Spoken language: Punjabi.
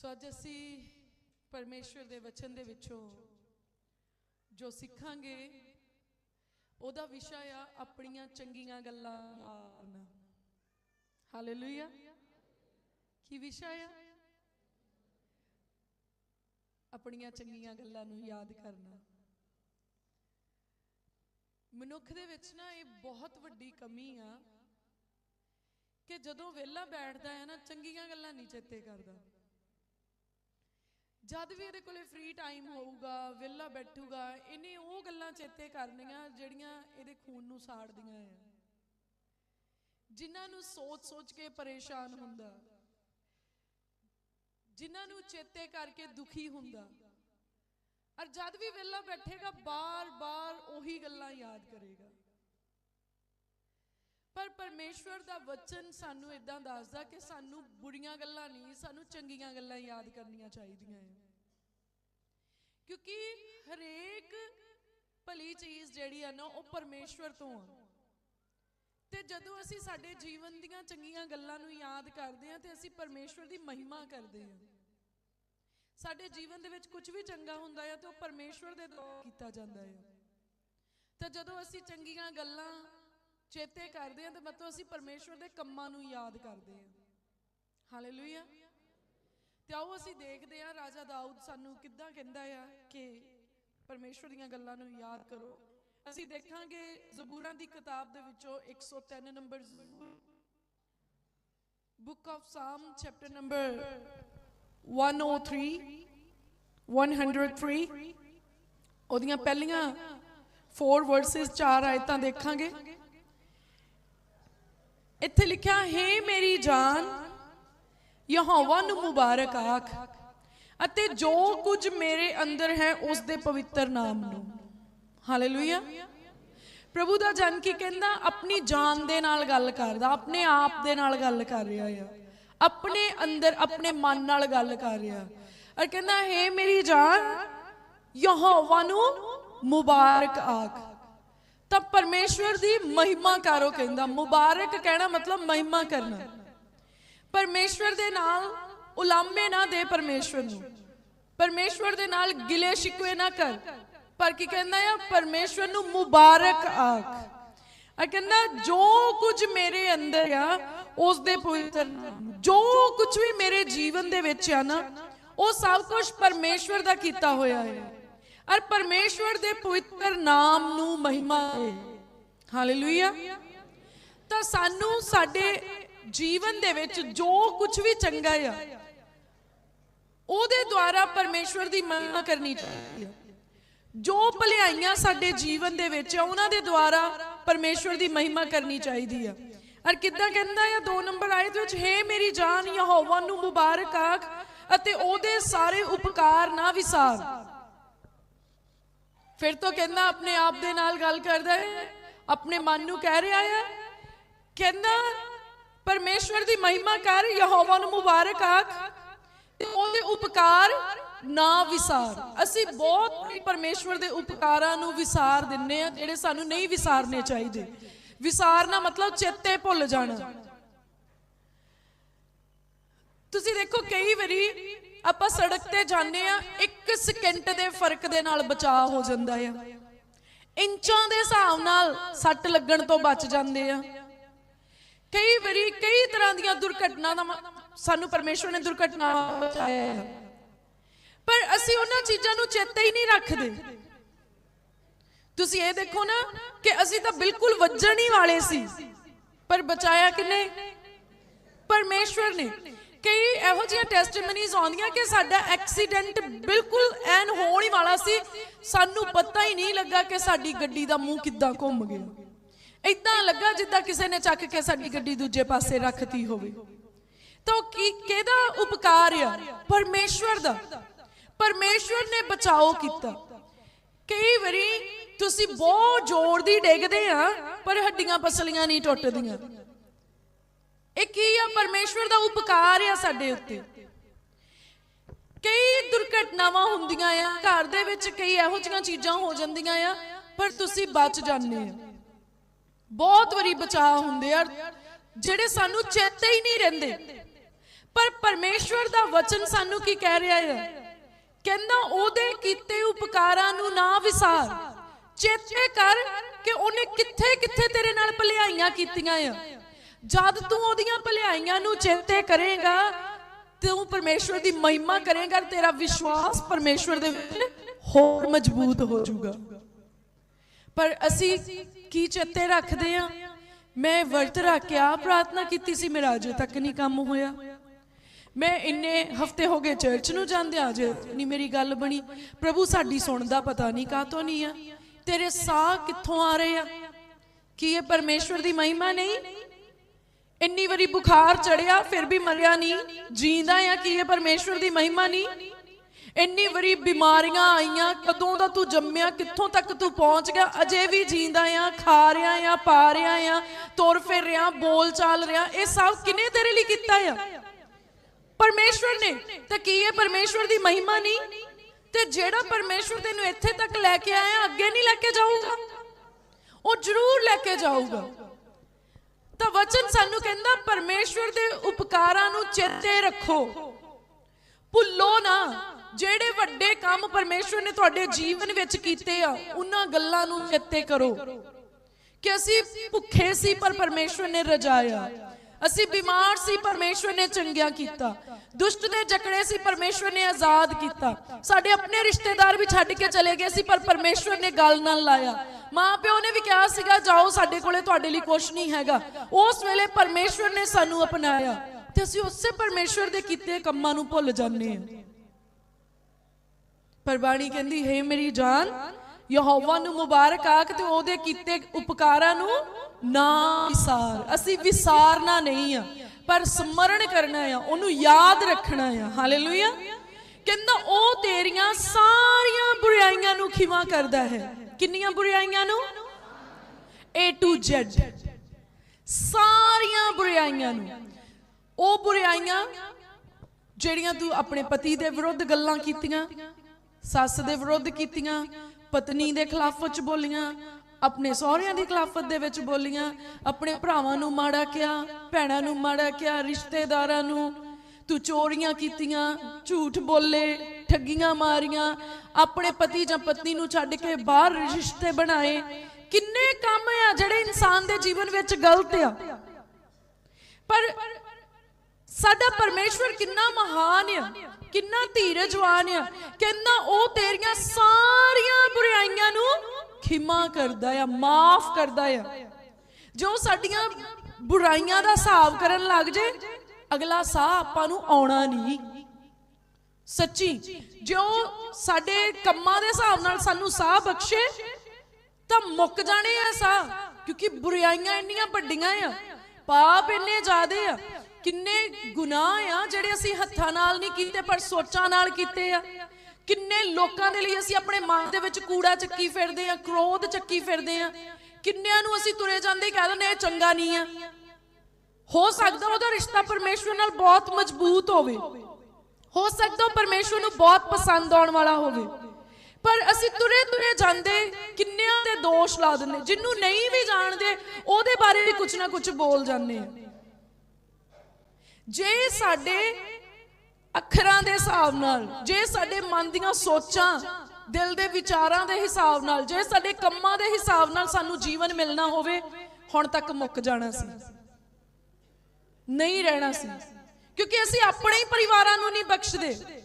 ਸੋ ਅੱਜ ਅਸੀਂ ਪਰਮੇਸ਼ਵਰ ਦੇ ਵਚਨ ਦੇ ਵਿੱਚੋਂ ਜੋ ਸਿੱਖਾਂਗੇ, ਉਹਦਾ ਵਿਸ਼ਾ ਆ ਆਪਣੀਆਂ ਚੰਗੀਆਂ ਗੱਲਾਂ ਮਾਰਨਾ। ਹਾਲੇਲੂਇਆ ਕੀ ਵਿਸ਼ਾ ਆ? ਆਪਣੀਆਂ ਚੰਗੀਆਂ ਗੱਲਾਂ ਨੂੰ ਯਾਦ ਕਰਨਾ। ਮਨੁੱਖ ਦੇ ਵਿੱਚ ਨਾ ਇਹ ਬਹੁਤ ਵੱਡੀ ਕਮੀ ਆ ਕਿ ਜਦੋਂ ਵਿਹਲਾ ਬੈਠਦਾ ਹੈ ਨਾ, ਚੰਗੀਆਂ ਗੱਲਾਂ ਨਹੀਂ ਚੇਤੇ ਕਰਦਾ। ਜਦ ਵੀ ਇਹਦੇ ਕੋਲੇ ਫ੍ਰੀ ਟਾਈਮ ਹੋਊਗਾ, ਵਿਹਲਾ ਬੈਠੂਗਾ, ਇਹਨੇ ਉਹ ਗੱਲਾਂ ਚੇਤੇ ਕਰਨੀਆਂ ਜਿਹੜੀਆਂ ਇਹਦੇ ਖੂਨ ਨੂੰ ਸਾੜਦੀਆਂ ਆ। ਜਿਨ੍ਹਾਂ ਨੂੰ ਸੋਚ-ਸੋਚ ਕੇ ਪਰੇਸ਼ਾਨ ਹੁੰਦਾ, ਜਿਨ੍ਹਾਂ ਨੂੰ ਚੇਤੇ ਕਰਕੇ ਦੁਖੀ ਹੁੰਦਾ। ਔਰ ਜਦ ਵੀ ਵਿਹਲਾ ਬੈਠੇਗਾ, ਬਾਰ-ਬਾਰ ਉਹੀ ਗੱਲਾਂ ਯਾਦ ਕਰੇਗਾ। ਪਰ ਪਰਮੇਸ਼ਵਰ ਦਾ ਵਚਨ ਸਾਨੂੰ ਇਦਾਂ ਦੱਸਦਾ ਕਿ ਸਾਨੂੰ ਬੁਰੀਆਂ ਗੱਲਾਂ ਨਹੀਂ, ਸਾਨੂੰ ਚੰਗੀਆਂ ਗੱਲਾਂ ਯਾਦ ਕਰਨੀਆਂ ਚਾਹੀਦੀਆਂ ਹੈ। ਕਿਉਂਕਿ ਹਰੇਕ ਭਲੀ ਚੀਜ਼ ਜਿਹੜੀ ਆ ਨਾ, ਉਹ ਪਰਮੇਸ਼ਵਰ ਤੋਂ ਆ। ਤੇ ਜਦੋਂ ਅਸੀਂ ਸਾਡੇ ਜੀਵਨ ਦੀਆਂ ਚੰਗੀਆਂ ਗੱਲਾਂ ਨੂੰ ਯਾਦ ਕਰਦੇ ਹਾਂ, ਤੇ ਅਸੀਂ ਪਰਮੇਸ਼ਵਰ ਦੀ ਮਹਿਮਾ ਕਰਦੇ ਹਾਂ। ਸਾਡੇ ਜੀਵਨ ਦੇ ਵਿੱਚ ਕੁਝ ਵੀ ਚੰਗਾ ਹੁੰਦਾ ਹੈ ਤੇ ਉਹ ਪਰਮੇਸ਼ਵਰ ਦੇ ਦੁਆਰਾ ਕੀਤਾ ਜਾਂਦਾ ਹੈ ਤਾਂ ਜਦੋਂ ਅਸੀਂ ਚੰਗੀਆਂ ਗੱਲਾਂ ਚੇਤੇ ਕਰਦੇ ਹਾਂ ਤੇ ਮਤਲਬ ਅਸੀਂ ਪਰਮੇਸ਼ਵਰ ਦੇ ਕੰਮਾਂ ਨੂੰ ਯਾਦ ਕਰਦੇ ਹਾਂ। ਹਾਲੇਲੂਇਆ ਤੇ ਆਓ ਅਸੀਂ ਦੇਖਦੇ ਹਾਂ ਰਾਜਾ ਦਾਊਦ ਸਾਨੂੰ ਕਿੱਦਾਂ ਕਹਿੰਦਾ ਆ ਕਿ ਪਰਮੇਸ਼ਵਰ ਦੀਆਂ ਗੱਲਾਂ ਨੂੰ ਯਾਦ ਕਰੋ। ਅਸੀਂ ਦੇਖਾਂਗੇ ਜ਼ਬੂਰਾਂ ਦੀ ਕਿਤਾਬ ਦੇ ਵਿੱਚੋਂ 103 number book of Psalms, chapter number 103 103 ਉਹਦੀਆਂ ਪਹਿਲੀਆਂ 4 ਵਰਸਸ 4 ਆਇਤਾਂ ਦੇਖਾਂਗੇ। ਇੱਥੇ ਲਿਖਿਆ, ਹੈ ਮੇਰੀ ਜਾਨ, ਯਹੋਵਾ ਨੂੰ ਮੁਬਾਰਕ ਆਖ, ਅਤੇ ਜੋ ਕੁਝ ਮੇਰੇ ਅੰਦਰ ਹੈ, ਉਸ ਦੇ ਪਵਿੱਤਰ ਨਾਮ ਨੂੰ। ਹਾਲੇਲੂਇਆ ਪ੍ਰਭੂ ਦਾ ਜਨ ਕੀ ਕਹਿੰਦਾ, ਆਪਣੀ ਜਾਨ ਦੇ ਨਾਲ ਗੱਲ ਕਰਦਾ, ਆਪਣੇ ਆਪ ਦੇ ਨਾਲ ਗੱਲ ਕਰ ਰਿਹਾ ਆ। ਆਪਣੇ ਅੰਦਰ, ਆਪਣੇ ਮਨ ਨਾਲ ਗੱਲ ਕਰ ਰਿਹਾ। ਔਰ ਕਹਿੰਦਾ, ਹੈ ਮੇਰੀ ਜਾਨ, ਯਹੋਵਾ ਨੂੰ ਮੁਬਾਰਕ ਆਖ। ਤਾਂ ਪਰਮੇਸ਼ਵਰ ਦੀ ਮਹਿਮਾ ਕਰੋ ਕਹਿੰਦਾ। ਮੁਬਾਰਕ ਕਹਿਣਾ ਮਤਲਬ ਮਹਿਮਾ ਕਰਨਾ। ਪਰਮੇਸ਼ਵਰ ਦੇ ਨਾਲ ਉਲਾਮੇ ਨਾ ਦੇ ਪਰਮੇਸ਼ਵਰ ਨੂੰ। ਪਰਮੇਸ਼ਵਰ ਦੇ ਨਾਲ ਗਿਲੇ ਸ਼ਿਕਵੇ ਨਾ ਕਰ। ਪਰ ਕੀ ਕਹਿੰਦਾ ਆ? ਪਰਮੇਸ਼ਵਰ ਨੂੰ ਮੁਬਾਰਕ ਆਖ। ਆ ਕਹਿੰਦਾ, ਜੋ ਕੁਝ ਮੇਰੇ ਅੰਦਰ ਆ, ਉਸ ਦੇ ਪਵਿੱਤਰ ਜੋ ਕੁਝ ਵੀ ਮੇਰੇ ਜੀਵਨ ਦੇ ਵਿੱਚ ਆ ਨਾ, ਉਹ ਸਭ ਕੁਝ ਪਰਮੇਸ਼ਵਰ ਦਾ ਕੀਤਾ ਹੋਇਆ ਹੈ। ਔਰ ਪਰਮੇਸ਼ਵਰ ਦੇ ਪਵਿੱਤਰ ਨਾਮ ਨੂੰ ਮਹਿਮਾ ਹੈ। ਹਾਲੇਲੂਇਆ ਤਾਂ ਸਾਨੂੰ ਸਾਡੇ ਜੀਵਨ ਦੇ ਵਿੱਚ ਜੋ ਕੁਝ ਵੀ ਚੰਗਾ ਆ, ਉਹਦੇ ਦੁਆਰਾ ਪਰਮੇਸ਼ਵਰ ਦੀ ਮਹਿਮਾ ਕਰਨੀ ਚਾਹੀਦੀ ਹੈ ਜੋ ਭਲਾਈਆਂ ਸਾਡੇ ਜੀਵਨ ਦੇ ਵਿੱਚ ਆ, ਉਹਨਾਂ ਦੇ ਦੁਆਰਾ ਪਰਮੇਸ਼ਵਰ ਦੀ ਮਹਿਮਾ ਕਰਨੀ ਚਾਹੀਦੀ ਆ। ਔਰ ਕਿੱਦਾਂ ਕਹਿੰਦਾ ਆ 2 ਨੰਬਰ ਆਇਤ ਵਿੱਚ, ਹੈ ਮੇਰੀ ਜਾਨ ਯਹੋਵਾ ਨੂੰ ਮੁਬਾਰਕ ਆਖ ਅਤੇ ਉਹਦੇ ਸਾਰੇ ਉਪਕਾਰ ਨਾ ਵਿਸਾਰ। ਫਿਰ ਤੋਂ ਕਹਿੰਦਾ ਆਪਣੇ ਆਪ ਦੇ ਨਾਲ ਗੱਲ ਕਰਦਾ ਹੈ, ਆਪਣੇ ਮਨ ਨੂੰ ਕਹਿ ਰਿਹਾ ਹੈ। ਕਹਿੰਦਾ, ਪਰਮੇਸ਼ਵਰ ਦੀ ਮਹਿਮਾ ਕਰ, ਯਹੋਵਾ ਨੂੰ ਮੁਬਾਰਕ ਆਖ। ਤੇ ਉਹਦੇ ਉਪਕਾਰ ਨਾ ਵਿਸਾਰ। ਅਸੀਂ ਬਹੁਤ ਪਰਮੇਸ਼ਵਰ ਦੇ ਉਪਕਾਰਾਂ ਨੂੰ ਵਿਸਾਰ ਦਿੰਨੇ ਆ ਜਿਹੜੇ ਸਾਨੂੰ ਨਹੀਂ ਵਿਸਾਰਨੇ ਚਾਹੀਦੇ। ਵਿਸਾਰਨਾ ਮਤਲਬ ਚੇਤੇ ਭੁੱਲ ਜਾਣਾ। ਤੁਸੀਂ ਦੇਖੋ, ਕਈ ਵਾਰੀ ਆਪਾਂ ਸੜਕ ਤੇ ਜਾਂਦੇ ਆ ਇੱਕ ਸਕਿੰਟ ਦੇ ਫ਼ਰਕ ਦੇ ਨਾਲ ਬਚਾਅ ਹੋ ਜਾਂਦਾ ਆ। ਇੰਚਾਂ ਦੇ ਹਿਸਾਬ ਨਾਲ ਸੱਟ ਲੱਗਣ ਤੋਂ ਬਚ ਜਾਂਦੇ ਆ। ਕਈ ਵਾਰੀ ਕਈ ਤਰ੍ਹਾਂ ਦੀਆਂ ਦੁਰਘਟਨਾ ਸਾਨੂੰ ਪਰਮੇਸ਼ਵਰ ਨੇ ਦੁਰਘਟਨਾ ਬਚਾਇਆ ਹੈ ਪਰ ਅਸੀਂ ਉਹਨਾਂ ਚੀਜ਼ਾਂ ਨੂੰ ਚੇਤੇ ਹੀ ਨਹੀਂ ਰੱਖਦੇ। ਤੁਸੀਂ ਇਹ ਦੇਖੋ ਨਾ ਕਿ ਅਸੀਂ ਤਾਂ ਬਿਲਕੁਲ ਵੱਜਣ ਹੀ ਵਾਲੇ ਸੀ। ਪਰ ਬਚਾਇਆ ਕਿਨੇ? ਪਰਮੇਸ਼ਵਰ ਨੇ। ਇਹੋ ਜਿਹੀਆਂ ਟੈਸਟੀਮਨੀਜ਼ ਆਉਂਦੀਆਂ ਕਿ ਸਾਡਾ ਐਕਸੀਡੈਂਟ ਬਿਲਕੁਲ ਐਨ ਹੋਣ ਹੀ ਵਾਲਾ ਸੀ। ਸਾਨੂੰ ਪਤਾ ਹੀ ਨਹੀਂ ਲੱਗਾ ਕਿ ਸਾਡੀ ਗੱਡੀ ਦਾ ਮੂੰਹ ਕਿੱਦਾਂ ਘੁੰਮ ਗਿਆ। ਇਦਾਂ ਲੱਗਾ ਜਿੱਦਾਂ ਕਿਸੇ ਨੇ ਚੱਕ ਕੇ ਸਾਡੀ ਗੱਡੀ ਦੂਜੇ ਪਾਸੇ ਰੱਖਤੀ ਹੋਵੇ। ਤਾਂ ਕੀ ਕਿਹਦਾ ਉਪਕਾਰ ਆ? ਪਰਮੇਸ਼ਵਰ ਦਾ। ਪਰਮੇਸ਼ਵਰ ਨੇ ਬਚਾਓ ਕੀਤਾ। ਕਈ ਵਾਰੀ ਤੁਸੀਂ ਬਹੁਤ ਜ਼ੋਰ ਦੀ ਡਿੱਗਦੇ ਆ, ਪਰ ਹੱਡੀਆਂ ਪਸਲੀਆਂ ਨਹੀਂ ਟੁੱਟਦੀਆਂ। ਇਹ ਕੀ ਆ? ਪਰਮੇਸ਼ਵਰ ਦਾ ਉਪਕਾਰ ਆ ਸਾਡੇ ਉੱਤੇ। ਕਈ ਦੁਰਘਟਨਾਵਾਂ ਹੁੰਦੀਆਂ ਆ, ਘਰ ਦੇ ਵਿੱਚ ਕਈ ਇਹੋ ਜਿਹੀਆਂ ਚੀਜ਼ਾਂ ਹੋ ਜਾਂਦੀਆਂ ਆ, ਪਰ ਤੁਸੀਂ ਬਚ ਜਾਂਦੇ ਆ। ਬਹੁਤ ਵਾਰੀ ਬਚਾਅ ਹੁੰਦੇ ਆ, ਜਿਹੜੇ ਸਾਨੂੰ ਚੇਤੇ ਹੀ ਨਹੀਂ ਰਹਿੰਦੇ। ਪਰ ਪਰਮੇਸ਼ਵਰ ਦਾ ਵਚਨ ਸਾਨੂੰ ਕੀ ਕਹਿ ਰਿਹਾ ਹੈ ਕਹਿੰਦਾ, ਉਹਦੇ ਕੀਤੇ ਉਪਕਾਰਾਂ ਨੂੰ ਨਾ ਵਿਸਾਰ। ਚੇਤੇ ਕਰ ਕਿ ਉਹਨੇ ਕਿੱਥੇ ਕਿੱਥੇ ਤੇਰੇ ਨਾਲ ਭਲਾਈਆਂ ਕੀਤੀਆਂ ਆ। ਜਦ ਤੂੰ ਉਹਦੀਆਂ ਭਲਾਈਆਂ ਨੂੰ ਚੇਤੇ ਕਰੇਗਾ, ਤੂੰ ਪਰਮੇਸ਼ਵਰ ਦੀ ਮਹਿਮਾ ਕਰੇਗਾ ਤੇਰਾ ਵਿਸ਼ਵਾਸ ਪਰਮੇਸ਼ਵਰ ਦੇ ਵਿੱਚ ਹੋਰ ਮਜ਼ਬੂਤ ਹੋ ਜਾਊਗਾ। ਪਰ ਅਸੀਂ ਕੀ ਚੇਤੇ ਰੱਖਦੇ ਆ? ਮੈਂ ਵਰਤ ਰੱਖ ਕੇ ਆ ਪ੍ਰਾਰਥਨਾ ਕੀਤੀ ਸੀ, ਮੇਰਾ ਅਜੇ ਤੱਕ ਨਹੀਂ ਕੰਮ ਹੋਇਆ। ਮੈਂ ਇੰਨੇ ਹਫ਼ਤੇ ਹੋ ਗਏ ਚਰਚ ਨੂੰ ਜਾਂਦੇ ਆ, ਅਜੇ ਨਹੀਂ ਮੇਰੀ ਗੱਲ ਬਣੀ। ਪ੍ਰਭੂ, ਸਾਡੀ ਸੁਣਦਾ ਪਤਾ ਨਹੀਂ ਕਾਤੋਂ ਨਹੀਂ ਆ। ਤੇਰੇ ਸਾਹ ਕਿੱਥੋਂ ਆ ਰਹੇ ਆ? ਕੀ ਇਹ ਪਰਮੇਸ਼ਵਰ ਦੀ ਮਹਿਮਾ ਨਹੀਂ? ਇੰਨੀ ਵਾਰੀ ਬੁਖਾਰ ਚੜਿਆ, ਫਿਰ ਵੀ ਮਰਿਆ ਨਹੀਂ। ਜੀਂਦਾ ਆ, ਕੀ ਇਹ ਪਰਮੇਸ਼ਵਰ ਦੀ ਮਹਿਮਾ ਨਹੀਂ? ਇੰਨੀ ਵਾਰੀ ਬਿਮਾਰੀਆਂ ਆਈਆਂ, ਕਦੋਂ ਦਾ ਤੂੰ ਜੰਮਿਆ, ਕਿੱਥੋਂ ਤੱਕ ਤੂੰ ਪਹੁੰਚ ਗਿਆ? ਅਜੇ ਵੀ ਜੀਂਦਾ ਆ, ਖਾ ਰਿਹਾ ਆ, ਪਾ ਰਿਹਾ ਆ, ਤੁਰ ਫਿਰ ਰਿਹਾ, ਬੋਲ ਚਾਲ ਰਿਹਾ, ਇਹ ਸਭ ਕਿਨੇ ਤੇਰੇ ਲਈ ਕੀਤਾ ਆ? ਪਰਮੇਸ਼ਵਰ ਨੇ। ਤਾਂ ਕੀ ਇਹ ਪਰਮੇਸ਼ਵਰ ਦੀ ਮਹਿਮਾ ਨਹੀਂ? ਤੇ ਜਿਹੜਾ ਪਰਮੇਸ਼ਵਰ ਤੈਨੂੰ ਇੱਥੇ ਤੱਕ ਲੈ ਕੇ ਆਇਆ, ਅੱਗੇ ਨਹੀਂ ਲੈ ਕੇ ਜਾਊਗਾ? ਉਹ ਜ਼ਰੂਰ ਲੈ ਕੇ ਜਾਊਗਾ। ਤਾਂ ਵਚਨ ਸਾਨੂੰ ਕਹਿੰਦਾ, ਪਰਮੇਸ਼ਵਰ ਦੇ ਉਪਕਾਰਾਂ ਨੂੰ ਚੇਤੇ ਰੱਖੋ। ਭੁੱਲੋ ਨਾ। ਜਿਹੜੇ ਵੱਡੇ ਕੰਮ ਪਰਮੇਸ਼ਵਰ ਨੇ ਤੁਹਾਡੇ ਜੀਵਨ ਵਿੱਚ ਕੀਤੇ ਆ, ਉਹਨਾਂ ਗੱਲਾਂ ਨੂੰ ਚੇਤੇ ਕਰੋ। ਕਿ ਅਸੀਂ ਭੁੱਖੇ ਸੀ, ਪਰ ਪਰਮੇਸ਼ਵਰ ਨੇ ਰਜਾਇਆ। ਅਸੀਂ ਬਿਮਾਰ ਸੀ, ਪਰਮੇਸ਼ਵਰ ਨੇ ਚੰਗਿਆ ਕੀਤਾ। ਦੁਸ਼ਟ ਦੇ ਜਕੜੇ ਸੀ, ਪਰਮੇਸ਼ਵਰ ਨੇ ਆਜ਼ਾਦ ਕੀਤਾ। ਸਾਡੇ ਆਪਣੇ ਰਿਸ਼ਤੇਦਾਰ ਵੀ ਛੱਡ ਕੇ ਚਲੇ ਗਏ ਸੀ, ਪਰ ਪਰਮੇਸ਼ਵਰ ਨੇ ਗੱਲ ਨਾਲ ਲਾਇਆ। ਮਾਂ ਪਿਓ ਨੇ ਵੀ ਕਿਹਾ ਸੀਗਾ, ਜਾਓ, ਸਾਡੇ ਕੋਲੇ ਤੁਹਾਡੇ ਲਈ ਕੁਝ ਨਹੀਂ ਹੈਗਾ। ਉਸ ਵੇਲੇ ਪਰਮੇਸ਼ਵਰ ਨੇ ਸਾਨੂੰ ਅਪਣਾਇਆ ਤੇ ਅਸੀਂ ਉਸੇ ਪਰਮੇਸ਼ਵਰ ਦੇ ਕੀਤੇ ਕੰਮਾਂ ਨੂੰ ਭੁੱਲ ਜਾਂਦੇ ਹਾਂ। ਪਰ ਬਾਣੀ ਕਹਿੰਦੀ, ਹੈ ਮੇਰੀ ਜਾਨ ਯਹੋਵਾ ਨੂੰ ਮੁਬਾਰਕ ਆਖ ਤੇ ਉਹਦੇ ਕੀਤੇ ਉਪਕਾਰਾਂ ਨੂੰ ਨਾ ਵਿਸਾਰ। ਅਸੀਂ ਵਿਸਾਰਨਾ ਨਹੀਂ ਆ, ਪਰ ਸਮਰਨ ਕਰਨਾ ਆ, ਉਹਨੂੰ ਯਾਦ ਰੱਖਣਾ ਆ। ਹਾਲੇਲੂਇਆ ਕਹਿੰਦਾ, ਉਹ ਤੇਰੀਆਂ ਸਾਰੀਆਂ ਬੁਰਾਈਆਂ ਨੂੰ ਖਿਮਾ ਕਰਦਾ ਹੈ। ਕਿੰਨੀਆਂ ਬੁਰਾਈਆਂ ਨੂੰ? A to Z ਸਾਰੀਆਂ ਬੁਰਾਈਆਂ ਨੂੰ। ਉਹ ਬੁਰਾਈਆਂ ਜਿਹੜੀਆਂ ਤੂੰ ਆਪਣੇ ਪਤੀ ਦੇ ਵਿਰੁੱਧ ਗੱਲਾਂ ਕੀਤੀਆਂ, ਸੱਸ ਦੇ ਵਿਰੁੱਧ ਕੀਤੀਆਂ ਪਤਨੀ ਦੇ ਖਿਲਾਫ ਚ ਬੋਲੀਆਂ, ਆਪਣੇ ਸਹੁਰਿਆਂ ਦੀ ਖਿਲਾਫਤ ਦੇ ਵਿੱਚ ਬੋਲੀਆਂ, ਆਪਣੇ ਭਰਾਵਾਂ ਨੂੰ ਮਾੜਾ ਕਿਹਾ, ਭੈਣਾਂ ਨੂੰ ਮਾੜਾ ਕਿਹਾ, ਰਿਸ਼ਤੇਦਾਰਾਂ ਨੂੰ, ਤੂੰ ਚੋਰੀਆਂ ਕੀਤੀਆਂ, ਝੂਠ ਬੋਲੇ, ਠੱਗੀਆਂ ਮਾਰੀਆਂ, ਆਪਣੇ ਪਤੀ ਜਾਂ ਪਤਨੀ ਨੂੰ ਛੱਡ ਕੇ ਬਾਹਰ ਰਿਸ਼ਤੇ ਬਣਾਏ, ਕਿੰਨੇ ਕੰਮ ਆ ਜਿਹੜੇ ਇਨਸਾਨ ਦੇ ਜੀਵਨ ਵਿੱਚ ਗਲਤ ਆ। ਪਰ ਸਾਡਾ ਪਰਮੇਸ਼ਵਰ ਕਿੰਨਾ ਮਹਾਨ ਆ, ਕਿੰਨਾ ਧੀਰਜਵਾਨ ਆ, ਕਹਿੰਦਾ ਉਹ ਤੇਰੀਆਂ ਸਾਰੀਆਂ ਬੁਰਾਈਆਂ ਨੂੰ ਖਿਮਾ ਕਰਦਾ ਆ, ਮਾਫ ਕਰਦਾ ਆ। ਜੋ ਸਾਡੀਆਂ ਬੁਰਾਈਆਂ ਦਾ ਹਿਸਾਬ ਕਰਨ ਲੱਗ ਜੇ, ਅਗਲਾ ਸਾਹ ਆਪਾਂ ਨੂੰ ਆਉਣਾ ਨਹੀਂ। ਸੱਚੀ, ਜੋ ਸਾਡੇ ਕੰਮਾਂ ਦੇ ਹਿਸਾਬ ਨਾਲ ਸਾਨੂੰ ਸਾਹ ਬਖਸ਼ੇ, ਤਾਂ ਮੁੱਕ ਜਾਣੇ ਆ ਸਾਹ, ਕਿਉਂਕਿ ਬੁਰਾਈਆਂ ਇੰਨੀਆਂ ਵੱਡੀਆਂ ਆ, ਪਾਪ ਇੰਨੇ ਜ਼ਿਆਦੇ ਆ ਕਿੰਨੇ ਗੁਨਾਹ ਆ ਜਿਹੜੇ ਅਸੀਂ ਹੱਥਾਂ ਨਾਲ ਨਹੀਂ ਕੀਤੇ, ਪਰ ਸੋਚਾਂ ਨਾਲ ਕੀਤੇ ਆ। ਕਿੰਨੇ ਲੋਕਾਂ ਦੇ ਲਈ ਅਸੀਂ ਆਪਣੇ ਮਨ ਦੇ ਵਿੱਚ ਕੂੜਾ ਚੱਕੀ ਫਿਰਦੇ ਆ, ਕ੍ਰੋਧ ਚੱਕੀ ਫਿਰਦੇ ਆ। ਕਿੰਨਿਆਂ ਨੂੰ ਅਸੀਂ ਤੁਰੇ ਜਾਂਦੇ ਕਹਿ ਦਿੰਦੇ ਆ, ਇਹ ਚੰਗਾ ਨਹੀਂ ਆ। ਹੋ ਸਕਦਾ ਉਹਦਾ ਰਿਸ਼ਤਾ ਪਰਮੇਸ਼ਵਰ ਨਾਲ ਬਹੁਤ ਮਜ਼ਬੂਤ ਹੋਵੇ। ਹੋ ਸਕਦਾ ਉਹ ਪਰਮੇਸ਼ਵਰ ਨੂੰ ਬਹੁਤ ਪਸੰਦ ਆਉਣ ਵਾਲਾ ਹੋਵੇ। ਪਰ ਅਸੀਂ ਤੁਰੇ ਤੁਰੇ ਜਾਂਦੇ, ਕਿੰਨਿਆਂ ਦੇ ਦੋਸ਼ ਲਾ ਦਿੰਦੇ। ਜਿੰਨੂੰ ਨਹੀਂ ਵੀ ਜਾਣਦੇ, ਉਹਦੇ ਬਾਰੇ ਵੀ ਕੁਝ ਨਾ ਕੁਝ ਬੋਲ ਜਾਂਦੇ ਆ। ਜੇ ਸਾਡੇ ਅੱਖਰਾਂ ਦੇ ਹਿਸਾਬ ਨਾਲ, ਜੇ ਸਾਡੇ ਮਨ ਦੀਆਂ ਸੋਚਾਂ, ਦਿਲ ਦੇ ਵਿਚਾਰਾਂ ਦੇ ਹਿਸਾਬ ਨਾਲ, ਜੇ ਸਾਡੇ ਕੰਮਾਂ ਦੇ ਹਿਸਾਬ ਨਾਲ ਸਾਨੂੰ ਜੀਵਨ ਮਿਲਣਾ ਹੋਵੇ, ਹੁਣ ਤੱਕ ਮੁੱਕ ਜਾਣਾ ਸੀ। ਨਹੀਂ ਰਹਿਣਾ ਸੀ। ਕਿਉਂਕਿ ਅਸੀਂ ਆਪਣੇ ਹੀ ਪਰਿਵਾਰਾਂ ਨੂੰ ਨਹੀਂ ਬਖਸ਼ਦੇ।